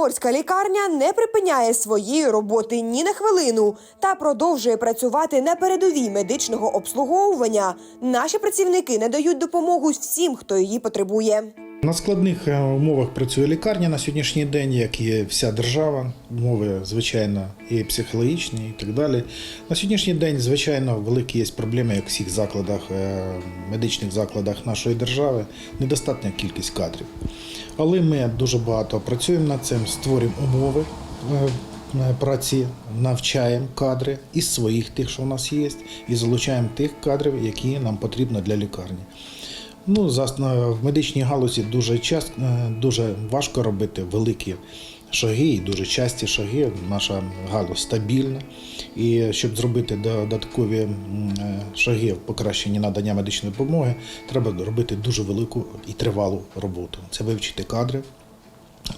Чорноморська лікарня не припиняє своєї роботи ні на хвилину та продовжує працювати на передовій медичного обслуговування. Наші працівники надають допомогу всім, хто її потребує. На складних е, умовах працює лікарня на сьогоднішній день, як і вся держава. Умови, звичайно, і психологічні, і так далі. На сьогоднішній день, звичайно, великі є проблеми, як у всіх закладах, е, медичних закладах нашої держави, недостатня кількість кадрів. Але ми дуже багато працюємо над цим, створюємо умови. е, е, Праці навчаємо кадри із своїх тих, що в нас є, і залучаємо тих кадрів, які нам потрібно для лікарні. Ну, в медичній галузі дуже час, е, дуже важко робити великі шаги і дуже часті шаги. Наша галузь стабільна. І щоб зробити додаткові е, шаги в покращенні надання медичної допомоги, треба робити дуже велику і тривалу роботу. Це вивчити кадри,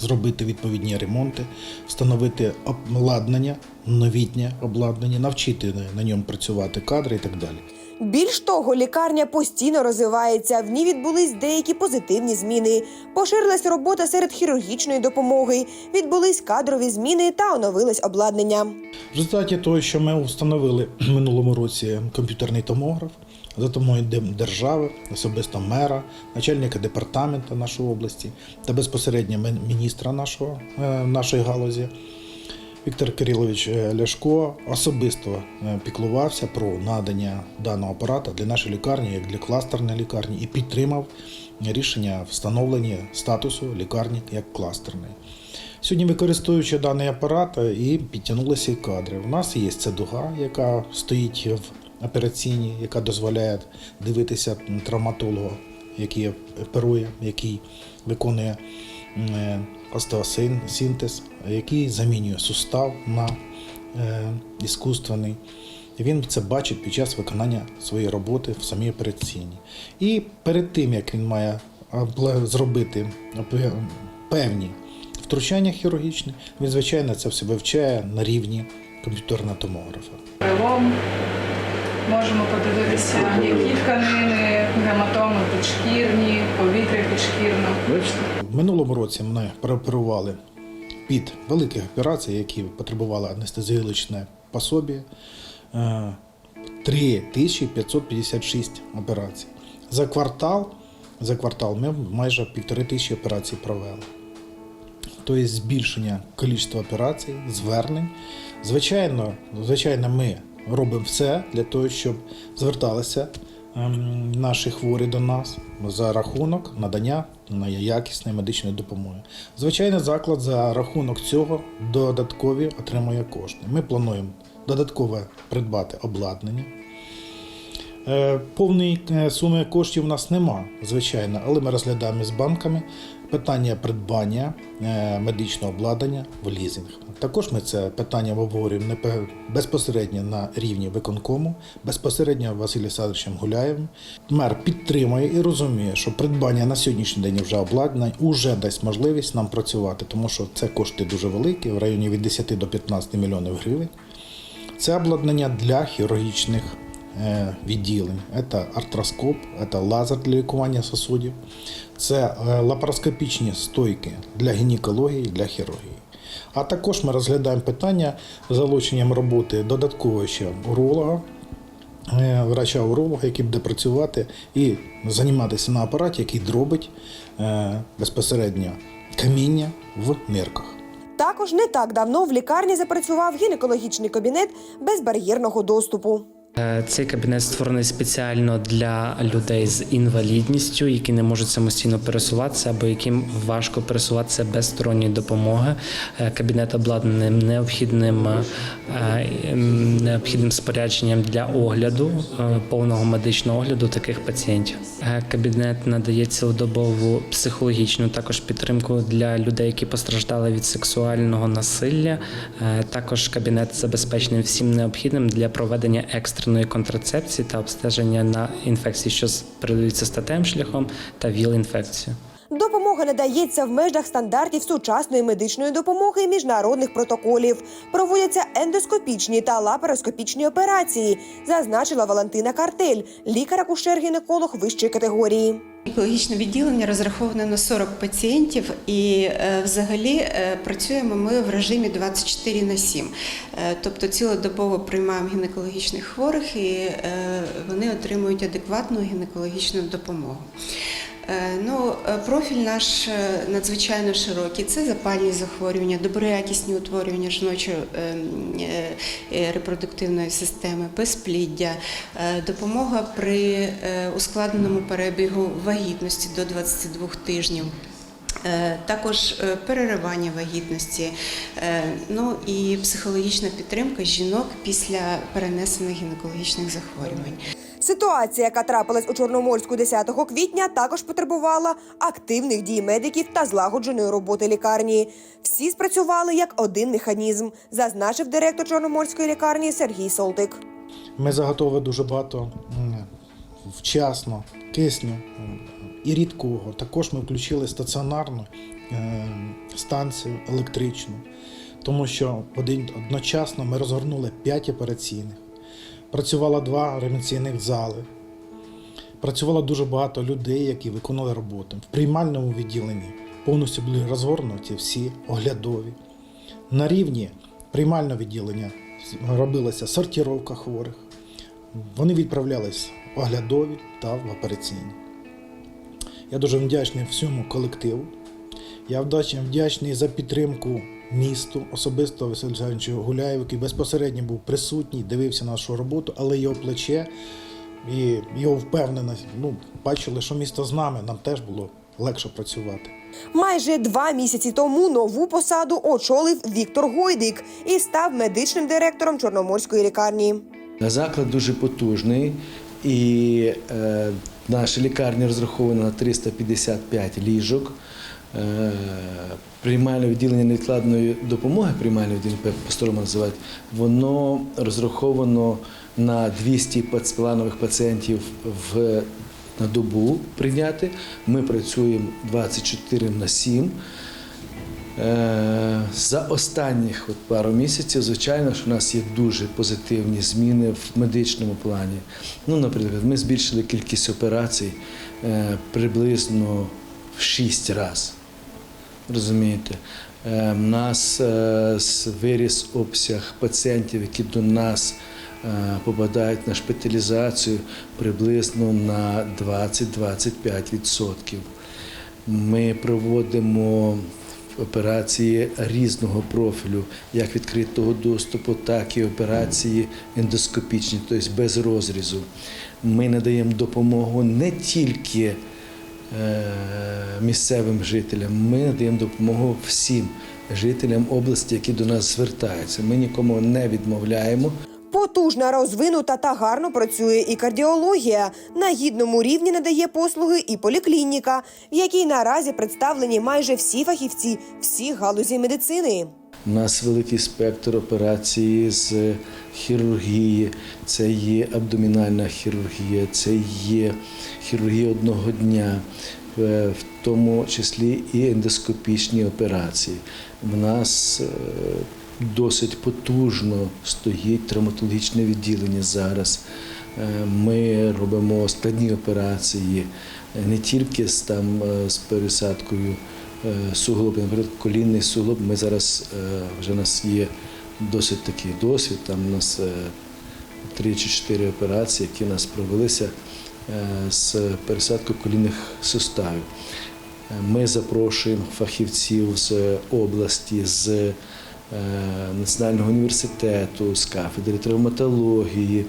зробити відповідні ремонти, встановити обладнання, новітнє обладнання, навчити на ньому працювати кадри і так далі. Більш того, лікарня постійно розвивається. В ній відбулись деякі позитивні зміни. Поширилась робота серед хірургічної допомоги, відбулись кадрові зміни та оновилось обладнання. В результаті того, що ми встановили в минулому році комп'ютерний томограф за допомогою держави, особисто мера, начальника департаменту нашої області та безпосередньо міністра нашого, е, нашої галузі. Віктор Кирилович е, Ляшко особисто е, піклувався про надання даного апарата для нашої лікарні, як для кластерної лікарні, і підтримав рішення встановлення статусу лікарні як кластерної. Сьогодні, використовуючи даний апарат, е, і підтягнулися і кадри. У нас є ця дуга, яка стоїть в операційній, яка дозволяє дивитися травматологу, який оперує, який виконує остеосинтез, який замінює сустав на е, іскусственний. Він це бачить під час виконання своєї роботи в самій операційній. І перед тим, як він має зробити певні втручання хірургічні, він, звичайно, це все вивчає на рівні комп'ютерного томографа. Можемо подивитися, які тканини, гематоми підшкірні, повітря підшкірно. В минулому році ми прооперували під великих операцій, які потребували анестезіологічне пособі, е, 3556 операцій. За квартал, за квартал ми майже півтори тисячі операцій провели. Тобто збільшення кількості операцій, звернень. Звичайно, звичайно, ми робимо все для того, щоб зверталися ем, наші хворі до нас за рахунок надання якісної медичної допомоги. Звичайно, заклад за рахунок цього додаткові отримує кошти. Ми плануємо додатково придбати обладнання. Е, Повної е, суми коштів у нас нема, звичайно, але ми розглядаємо з банками питання придбання е, медичного обладнання в лізинг. Також ми це питання обговорюємо безпосередньо на рівні виконкому, безпосередньо Василем Садовичем Гуляєвим. Мер підтримує і розуміє, що придбання на сьогоднішній день вже обладнань вже дасть можливість нам працювати, тому що це кошти дуже великі, в районі від 10 до 15 мільйонів гривень. Це обладнання для хірургічних відділень. Це артроскоп, це лазер для лікування сосудів, це е, лапароскопічні стойки для гінекології, для хірургії. А також ми розглядаємо питання з залученням роботи додатково ще уролога, е, врача-уролога, який буде працювати і займатися на апараті, який дробить е, безпосередньо каміння в нирках. Також не так давно в лікарні запрацював гінекологічний кабінет безбар'єрного доступу. Е, Цей кабінет створений спеціально для людей з інвалідністю, які не можуть самостійно пересуватися або яким важко пересуватися без сторонньої допомоги. Е, Кабінет обладнаний необхідним, е, ем, необхідним спорядженням для огляду, повного медичного огляду таких пацієнтів. Кабінет надає цілодобову психологічну також підтримку для людей, які постраждали від сексуального насилля. Також кабінет забезпечений всім необхідним для проведення екстреної контрацепції та обстеження на інфекції, що передаються статевим шляхом та ВІЛ-інфекцію. Допомога надається в межах стандартів сучасної медичної допомоги і міжнародних протоколів. Проводяться ендоскопічні та лапароскопічні операції, зазначила Валентина Картель, лікар-акушер-гінеколог вищої категорії. Екологічне відділення розраховане на 40 пацієнтів, і е, взагалі е, працюємо ми в режимі 24 на 7. Е, Тобто цілодобово приймаємо гінекологічних хворих і вони отримують адекватну гінекологічну допомогу. Е, Ну, е, профіль наш е, надзвичайно широкий. Це запальні захворювання, доброякісні утворювання жіночої е, е, е, репродуктивної системи, безпліддя, допомога при ускладненому перебігу вагітності до 22 тижнів. Також переривання вагітності, ну і психологічна підтримка жінок після перенесених гінекологічних захворювань. Ситуація, яка трапилась у Чорноморську 10 квітня, також потребувала активних дій медиків та злагодженої роботи лікарні. Всі спрацювали як один механізм, зазначив директор Чорноморської лікарні Сергій Солтик. Ми заготовили дуже багато вчасно кисню і рідкого. Також ми включили стаціонарну е, станцію електричну, тому що один, одночасно ми розгорнули 5 операційних, працювало два реанімаційних зали. Працювало дуже багато людей, які виконали роботу. В приймальному відділенні повністю були розгорнуті всі оглядові. На рівні приймального відділення робилася сортировка хворих. Вони відправлялись в оглядові та в операційні. Я дуже вдячний всьому колективу. Я вдячний за підтримку місту, особисто Василю Олександровичу Гуляєву, який безпосередньо був присутній, дивився нашу роботу, але його плече і його впевненість. Ну, бачили, що місто з нами, нам теж було легше працювати. Майже два місяці тому нову посаду очолив Віктор Гойдик і став медичним директором Чорноморської лікарні. Заклад дуже потужний, і е, наша лікарня розрахована на 355 ліжок. Е, приймальне відділення невідкладної допомоги, приймальне відділення по-старому називають, воно розраховано на 200 пац- планових пацієнтів в, на добу прийняти. Ми працюємо 24 на 7. Е, За останніх от пару місяців, звичайно, що у нас є дуже позитивні зміни в медичному плані. Ну, наприклад, ми збільшили кількість операцій е, приблизно в 6 разів. Розумієте, Е, в нас е, виріс обсяг пацієнтів, які до нас е, попадають на шпиталізацію приблизно на 20-25%. Ми проводимо операції різного профілю, як відкритого доступу, так і операції ендоскопічні, тобто без розрізу. Ми надаємо допомогу не тільки е, місцевим жителям, ми надаємо допомогу всім жителям області, які до нас звертаються. Ми нікому не відмовляємо. Потужна, розвинута та гарно працює і кардіологія. На гідному рівні надає послуги і поліклініка, в якій наразі представлені майже всі фахівці всіх галузі медицини. У нас великий спектр операцій з хірургії, це є абдомінальна хірургія, це є хірургія одного дня, е, в тому числі і ендоскопічні операції. В нас е, досить потужно стоїть травматологічне відділення зараз. Е, Ми робимо складні операції не тільки з, там, з пересадкою е, суглобів, наприклад, колінний суглоб. Ми зараз е, вже у нас є досить такий досвід. Там у нас е, три чи чотири операції, які у нас провелися з пересадкою колінних суставів. Ми запрошуємо фахівців з області, з Національного університету, з кафедри травматології.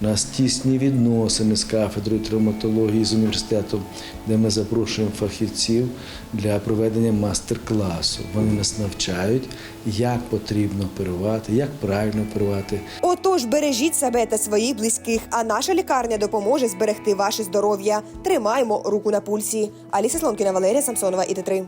У нас тісні відносини з кафедрою травматології з університетом, де ми запрошуємо фахівців для проведення мастер-класу. Вони нас навчають, як потрібно оперувати, як правильно оперувати, Отож, бережіть себе та своїх близьких, а наша лікарня допоможе зберегти ваше здоров'я. Тримаємо руку на пульсі. Аліса Слонкіна, Валерія Самсонова, ІТ3.